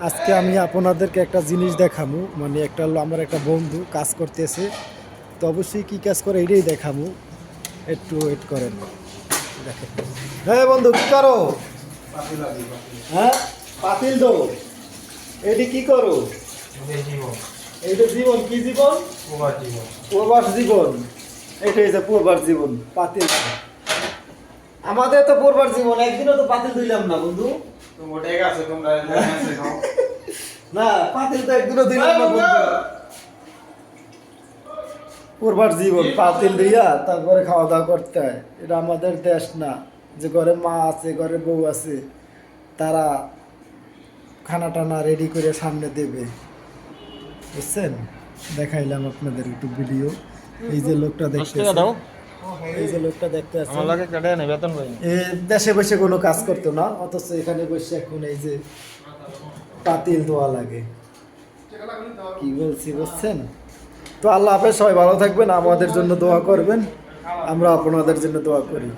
আজকে আমি আপনাদেরকে একটা জিনিস দেখামু মানে একটা হলো আমার একটা বন্ধু কাজ করতেছে তো অবশ্যই কি কাজ করে এটাই দেখামু। একটু ওয়েট করেন। দেখেন। হ্যাঁ বন্ধু কী করো? হ্যাঁ? পাতিল দো এটি কি করো? এইটা জীবন। কি জীবন? পূর্বাস জীবন। এটাই যে পূর্বার জীবন পাতিল আমাদের তো পূর্বার জীবন একদিনও তো পাতিল দিলাম না বন্ধু। না পাতিল তো একদিনও দিলাম না পূর্বার জীবন পাতিল দিয়া তারপরে খাওয়া দাওয়া করতে হয়। এটা আমাদের দেশ না। যে ঘরে মা আছে ঘরে বউ আছে তারা খানা টানা রেডি করে সামনে দেবে। বুঝছেন? দেখাইলাম আপনাদের একটু ভিডিও এই যে লোকটা দেখতে এই যে লোকটা দেখতে আছে পাই দেশে বসে কোনো কাজ করতো না অথচ এখানে বসে এখন এই যে পাতিল দোয়া লাগে। কি বলছি বুঝছেন? তো আল্লাহ হাফেজ সবাই ভালো থাকবেন আমাদের জন্য দোয়া করবেন আমরা আপনাদের জন্য দোয়া করি।